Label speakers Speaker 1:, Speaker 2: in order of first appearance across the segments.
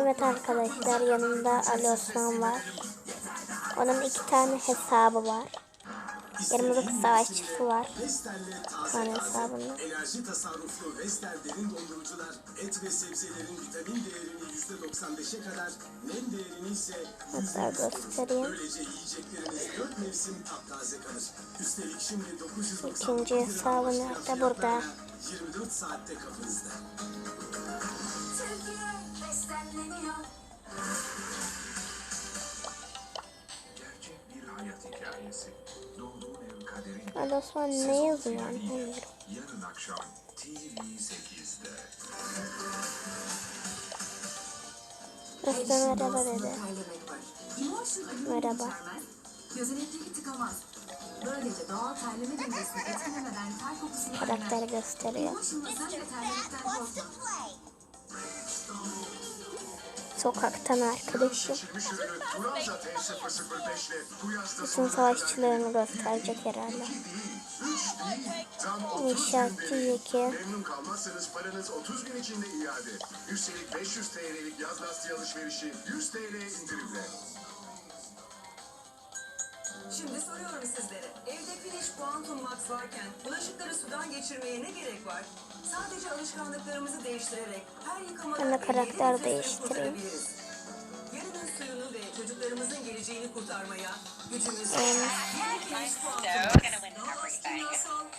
Speaker 1: Evet arkadaşlar yanımda Ali Osman var. Onun iki tane hesabı var. Yanımda da savaşçısı var.
Speaker 2: Taze,
Speaker 1: hesabında.
Speaker 2: enerji tasarruflu Vestel derin dondurucular et ve sebzelerin vitamin değerini %95'e kadar, nem değerini ise
Speaker 1: Hatta göstereyim.
Speaker 2: Böylece yiyecekleriniz 4 mevsim taptaze kalır. Üstelik şimdi 999
Speaker 1: İkinci
Speaker 2: lira
Speaker 1: hesabı
Speaker 2: başlayan
Speaker 1: nerede? Burada.
Speaker 2: fiyatlarla 24 saatte kapınızda.
Speaker 3: Türkiye besleniyor.
Speaker 4: Hayat hikayesi. Doğduğun ev kaderin.
Speaker 1: Ali Osman ne yazıyor? Anlamıyorum.
Speaker 4: Yarın akşam TV8'de.
Speaker 1: Özlem merhaba dedi. Merhaba.
Speaker 3: Gözenekteki tıkamaz. Böylece doğal terleme dengesini etkilemeden ter kokusunu
Speaker 1: Karakteri gösteriyor.
Speaker 3: Emotion'la sen de terlemekten korkma.
Speaker 1: Sokaktan arkadaşım.
Speaker 4: Seçilmiş ürünü Turanza T005 ile bu yasta
Speaker 1: Bütün savaşçılarını gösterecek herhalde.
Speaker 4: 3 değil, tam 30
Speaker 1: İnşaatçı. Yeki.
Speaker 4: Memnun kalmazsanız paranız 30 gün içinde iade. Üstelik 500 TL'lik yaz lastiği alışverişi 100 TL indirimle.
Speaker 5: Şimdi soruyorum sizlere. Evde Finish Quantum Max varken bulaşıkları sudan geçirmeye ne gerek var? Sadece alışkanlıklarımızı değiştirerek her yıkamadan
Speaker 1: Ben de karakter değiştireyim.
Speaker 5: Yarının suyunu ve çocuklarımızın geleceğini kurtarmaya gücümüz.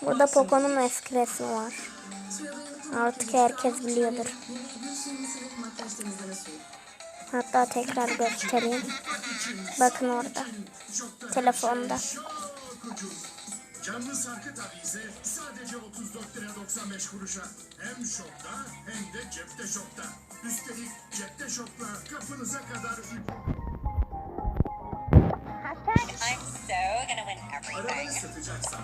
Speaker 1: Burada Poco'nun eski resmi var. Artık herkes biliyordur. Hatta tekrar göstereyim. Bakın orada. Telefonda.
Speaker 4: Canlı sarkı tabize sadece 34 lira 95 kuruşa. Hem şokta hem de cepte şokta. Üstelik cepte şokla kapınıza kadar
Speaker 6: Hashtag I'm so gonna win
Speaker 2: Arabayı
Speaker 6: everything.
Speaker 2: satacaksan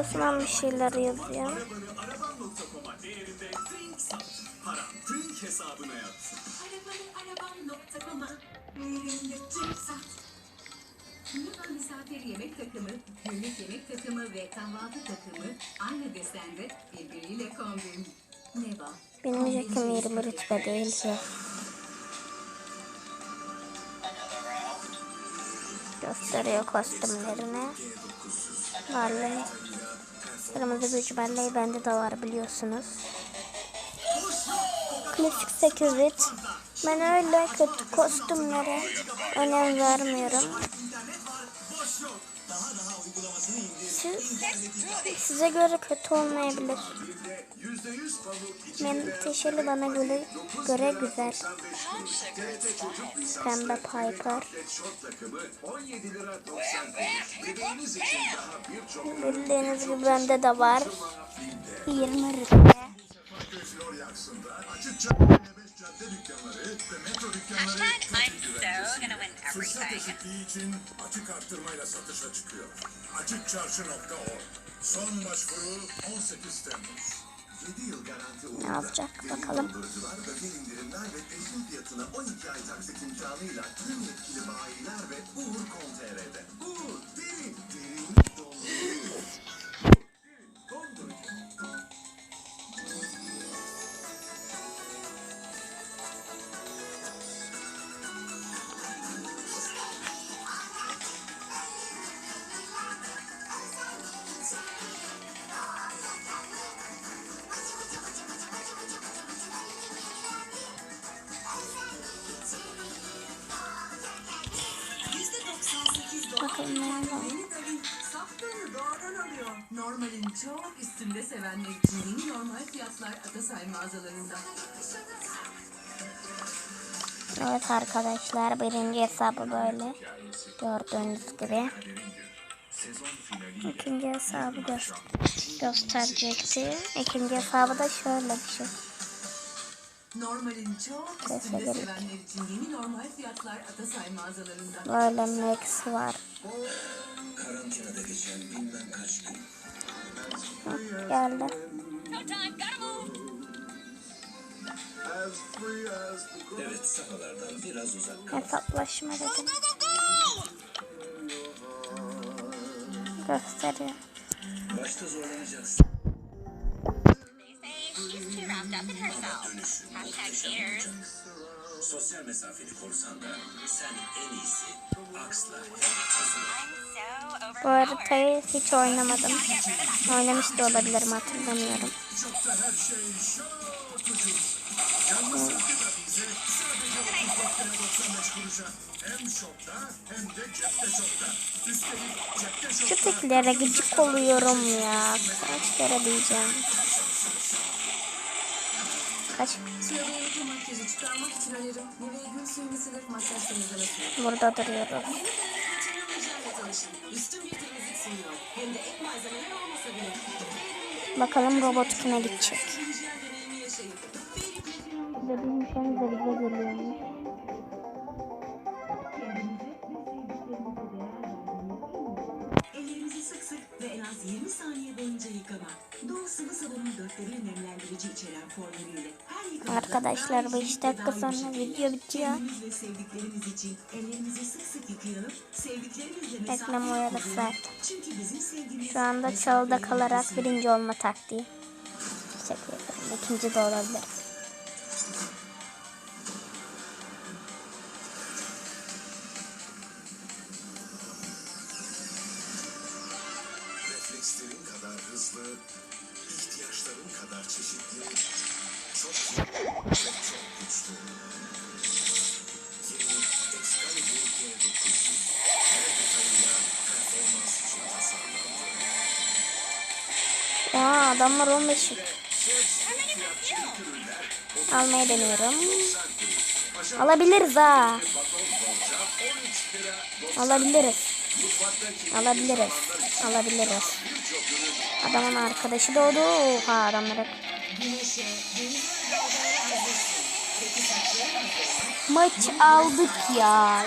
Speaker 1: Osman bir şeyler yazıyor.
Speaker 2: arabanı araban.com'a değerinde Trink sat. Paran Trink hesabına yatsın.
Speaker 3: Arabanı arabam.com'a değerinde Türk sat. Neva misafir yemek takımı, günlük yemek takımı ve kahvaltı takımı aynı desende birbiriyle kombin. Neva.
Speaker 1: Benim jekim 20 rütbe değil ki. Gösteriyor kostümlerini. Vallahi. Kırmızı güç vallahi bende de var biliyorsunuz. Klasik 8 bit. Ben öyle kötü kostümlere önem vermiyorum. Siz, size göre kötü olmayabilir.
Speaker 4: %100 pamuk
Speaker 1: Menteşeli bana göre, göre güzel. Pembe Piper.
Speaker 4: Atlet şort takımı 17 lira 90 kuruş. Bebeğiniz için daha birçok
Speaker 1: Bildiğiniz gibi bende de var.
Speaker 4: filmde.
Speaker 1: 20 rütbe.
Speaker 4: Flor yaksında açık 55 cadde dükkanları ve metro dükkanları
Speaker 6: Hashtag I'm
Speaker 4: çok
Speaker 6: so
Speaker 4: güvendesin.
Speaker 6: gonna win
Speaker 4: Fırsat
Speaker 6: everything.
Speaker 4: eşitliği için açık arttırmayla satışa çıkıyor. Açıkçarşı.org Son başvuru 18 Temmuz.
Speaker 2: 7 yıl garanti
Speaker 1: Ne
Speaker 2: uğurda.
Speaker 1: yazacak
Speaker 2: Derin
Speaker 1: bakalım.
Speaker 2: dondurucular, özel indirimler ve peşin fiyatına 12 ay taksit imkanıyla tüm yetkili bayiler ve Uğur Com.tr'de. Uğur, derin, derin dondurucu.
Speaker 1: Var.
Speaker 5: Doğadan alıyor. Normalin çok üstünde sevenler için yeni normal fiyatlar Atasay mağazalarında.
Speaker 1: Evet arkadaşlar birinci hesabı böyle. Gördüğünüz gibi. İkinci hesabı gö gösterecekti. İkinci hesabı da şöyle bir şey.
Speaker 5: Normalin çok üstünde sevenler için yeni normal fiyatlar Atasay mağazalarında.
Speaker 1: Böyle Max var.
Speaker 2: Karantinada geçen bilmem kaç gün.
Speaker 1: Geldi.
Speaker 2: Evet, sahalardan biraz uzak.
Speaker 1: Hesaplaşma dedim. Gösteriyor.
Speaker 2: Başta zorlanacaksın. Sosyal mesafeni korusan da sen en iyisi
Speaker 1: Bu haritayı hiç oynamadım. Oynamış da olabilirim hatırlamıyorum.
Speaker 4: Şey şok ucuz. Canlı sahte de bize sadece 34 lira 95 kuruşa. Hem şokta hem de cepte şokta. Üstelik cepte
Speaker 1: Şu tiplere gıcık oluyorum ya. Kaç kere diyeceğim. Kaç?
Speaker 5: Çıkarmak için önerim. Nivea Gül Temizlemesi.
Speaker 1: Burada duruyoruz.
Speaker 5: Yeni Platinum Jel'le tanışın. Üstün bir temizlik sunuyor. Hem de ek malzemeler olmasa bile.
Speaker 1: Bakalım robot kime gidecek. Dediğim şey de bize geliyormuş. Arkadaşlar
Speaker 5: daha
Speaker 1: 5
Speaker 5: iyi
Speaker 1: dakika sonra video bitiyor. Reklam
Speaker 5: koyalım.
Speaker 1: zaten. Şu anda çalıda kalarak birinci olma taktiği. Şaka yapıyorum. İkinci de olabilir.
Speaker 2: Reflekslerin kadar hızlı, ihtiyaçların kadar çeşitli,
Speaker 1: Aa adamlar 15 yük. Almaya deniyorum. Alabiliriz ha. Alabiliriz. Alabiliriz. Alabiliriz. Adamın arkadaşı doğdu. Oha adamlara.
Speaker 5: Güneşe, mı?
Speaker 1: Maç aldık ya.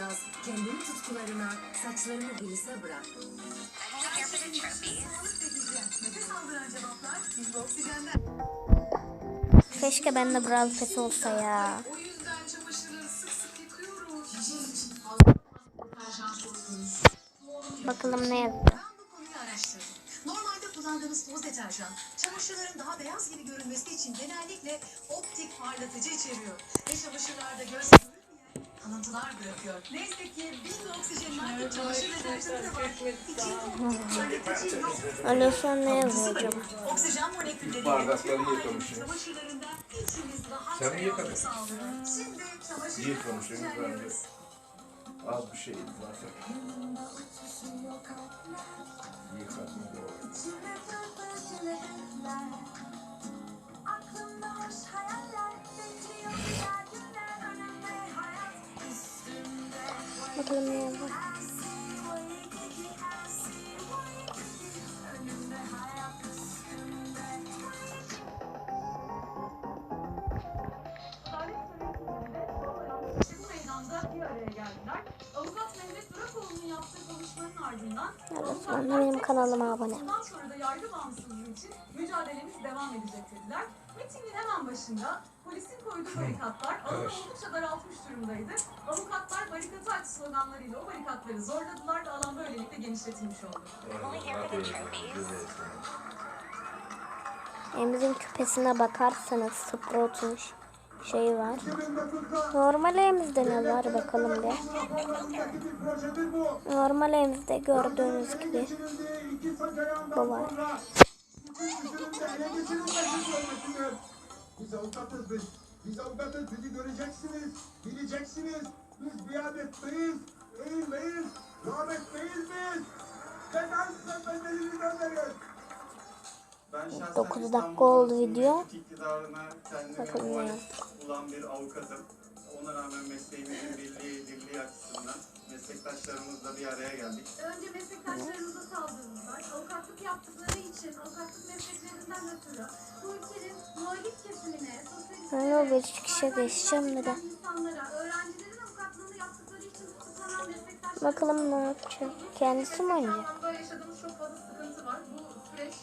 Speaker 5: Yaz kendini tutkularına, saçlarını glise bırak.
Speaker 1: Keşke bende Brawl Pass olsa ya. Bakalım ne yazıyor.
Speaker 5: Ben bu konuyu araştırdım. Normalde kullandığımız toz deterjan, çamaşırların daha beyaz gibi görünmesi için genellikle optik parlatıcı içeriyor. Ve çamaşırlarda göz kalıntılar bırakıyor. Neyse ki bin oksijenin artık çamaşır deterjanı da var. İçinde.
Speaker 1: Alıyorsan ne yazıyor acaba?
Speaker 5: Oksijen molekülleri
Speaker 7: Bardakları
Speaker 5: tüm ailenin. Çamaşırlarında içimiz rahat ve sağlıyor. Şimdi çamaşır
Speaker 7: Yıkamışsın, yıkandı. Az bir şey zaten. Yıkatma doğru.
Speaker 1: Bakalım ne yazıyor. kanalıma abone.
Speaker 8: Ankara'da yargı bağımsızlığı için mücadelemiz devam edecek dediler. Mitingin hemen başında polisin koyduğu barikatlar alanı oldukça daraltmış durumdaydı. Avukatlar barikatı aç sloganlarıyla o barikatları zorladılar da alan böylelikle genişletilmiş oldu.
Speaker 1: Evimizin küpesine bakarsanız 0.30 şey var. Normal evimizde ne var bakalım bir. Normal evimizde gördüğünüz gibi bu var.
Speaker 9: Biz avukatız biz. Biz avukatız bizi göreceksiniz, bileceksiniz. Biz biadetteyiz, eğilmeyiz, rahmetteyiz biz. Neden sen bedelini gönderiyorsun?
Speaker 10: Ben şahsen
Speaker 1: 9 dakika oldu video. Bakın ya.
Speaker 10: bulan bir avukatım. Ona rağmen mesleğimizin birliği, dirliği açısından meslektaşlarımızla bir araya geldik.
Speaker 8: Önce meslektaşlarımıza saldırdılar. Avukatlık yaptıkları için, avukatlık mesleklerinden ötürü bu ülkenin muhalif kesimine,
Speaker 1: Ben
Speaker 8: sosyalistlere,
Speaker 1: o bir çıkışa geçeceğim de.
Speaker 8: insanlara, öğrencilerin avukatlığını yaptıkları için tutuklanan meslektaşlarımız
Speaker 1: Bakalım ne yapacak. Kendisi mi oynayacak?
Speaker 8: yaşadığımız çok fazla sıkıntı var. Bu süreç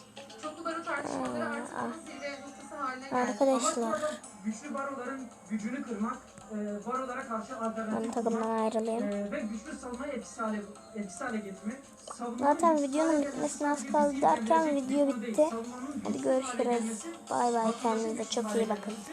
Speaker 1: Arkadaşlar
Speaker 11: güçlü baroların gücünü kırmak,
Speaker 8: e, varolara karşı
Speaker 1: Ben
Speaker 8: alternatif
Speaker 1: takımdan ayrılayım.
Speaker 8: e, ve güçlü savunmayı etkisiz hale, etkisiz hale getirmek.
Speaker 1: Zaten videonun bitmesine az kaldı derken video bitti. Hadi görüşürüz. Bay bay kendinize çok iyi bakın.